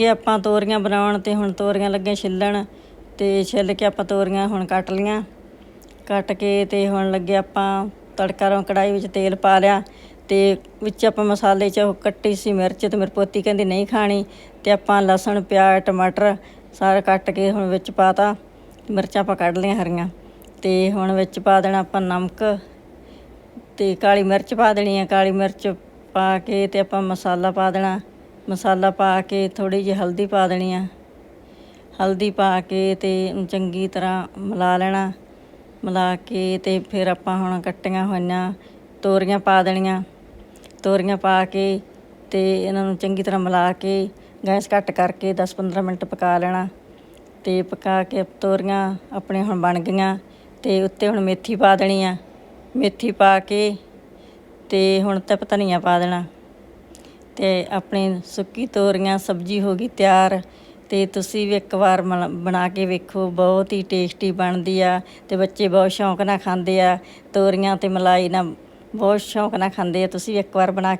ਲੱਗੇ ਆਪਾਂ ਤੋਰੀਆਂ ਬਣਾਉਣ ਤੇ ਹੁਣ ਤੋਰੀਆਂ ਲੱਗੇ ਛਿੱਲਣ ਤੇ ਛਿੱਲ ਕੇ ਆਪਾਂ ਤੋਰੀਆਂ ਹੁਣ ਕੱਟ ਲੀਆਂ ਕੱਟ ਕੇ ਤੇ ਹੁਣ ਲੱਗੇ ਆਪਾਂ ਤੜਕਾ ਰੋਂ ਕੜਾਈ ਵਿੱਚ ਤੇਲ ਪਾ ਲਿਆ ਤੇ ਵਿੱਚ ਆਪਾਂ ਮਸਾਲੇ 'ਚ ਉਹ ਕੱਟੀ ਸੀ ਮਿਰਚ ਤੇ ਮੇਰੀ ਪੋਤੀ ਕਹਿੰਦੀ ਨਹੀਂ ਖਾਣੀ ਤੇ ਆਪਾਂ ਲਸਣ, ਪਿਆਜ਼, ਟਮਾਟਰ ਸਾਰਾ ਕੱਟ ਕੇ ਹੁਣ ਵਿੱਚ ਪਾਤਾ। ਮਿਰਚਾਂ ਆਪਾਂ ਕੱਢ ਲਈਆਂ ਹਰੀਆਂ ਤੇ ਹੁਣ ਵਿੱਚ ਪਾ ਦੇਣਾ ਆਪਾਂ ਨਮਕ ਤੇ ਕਾਲੀ ਮਿਰਚ ਪਾ ਦੇਣੀ ਆ। ਕਾਲੀ ਮਿਰਚ ਪਾ ਕੇ ਤੇ ਆਪਾਂ ਮਸਾਲਾ ਪਾ ਦੇਣਾ। ਮਸਾਲਾ ਪਾ ਕੇ ਥੋੜੀ ਜਿਹੀ ਹਲਦੀ ਪਾ ਦੇਣੀ ਆ। ਹਲਦੀ ਪਾ ਕੇ ਤੇ ਉਹਨੂੰ ਚੰਗੀ ਤਰ੍ਹਾਂ ਮਿਲਾ ਲੈਣਾ। ਮਿਲਾ ਕੇ ਤੇ ਫਿਰ ਆਪਾਂ ਹੁਣ ਕੱਟੀਆਂ ਹੋਈਆਂ ਤੋਰੀਆਂ ਪਾ ਦੇਣੀਆਂ। ਤੋਰੀਆਂ ਪਾ ਕੇ ਤੇ ਇਹਨਾਂ ਨੂੰ ਚੰਗੀ ਤਰ੍ਹਾਂ ਮਿਲਾ ਕੇ ਗੈਸ ਘੱਟ ਕਰਕੇ 10-15 ਮਿੰਟ ਪਕਾ ਲੈਣਾ। ਤੇ ਪਕਾ ਕੇ ਤੋਰੀਆਂ ਆਪਣੇ ਹੁਣ ਬਣ ਗਈਆਂ ਤੇ ਉੱਤੇ ਹੁਣ ਮੇਥੀ ਪਾ ਦੇਣੀ ਆ। ਮੇਥੀ ਪਾ ਕੇ ਤੇ ਹੁਣ ਤਾਂ ਧਨੀਆ ਪਾ ਦੇਣਾ। ਤੇ ਆਪਣੀ ਸੁੱਕੀ ਤੋਰੀਆਂ, ਸਬਜ਼ੀ ਹੋ ਗਈ ਤਿਆਰ ਤੇ ਤੁਸੀਂ ਵੀ ਇੱਕ ਵਾਰ ਮਲ- ਬਣਾ ਕੇ ਵੇਖੋ, ਬਹੁਤ ਹੀ ਟੇਸਟੀ ਬਣਦੀ ਆ ਤੇ ਬੱਚੇ ਬਹੁਤ ਸ਼ੌਂਕ ਨਾਲ ਖਾਂਦੇ ਆ, ਤੋਰੀਆਂ ਤੇ ਮਲਾਈ ਨਾਲ ਬਹੁਤ ਸ਼ੌਂਕ ਨਾਲ ਖਾਂਦੇ ਆ, ਤੁਸੀਂ ਵੀ ਇੱਕ ਵਾਰ ਬਣਾ ਕੇ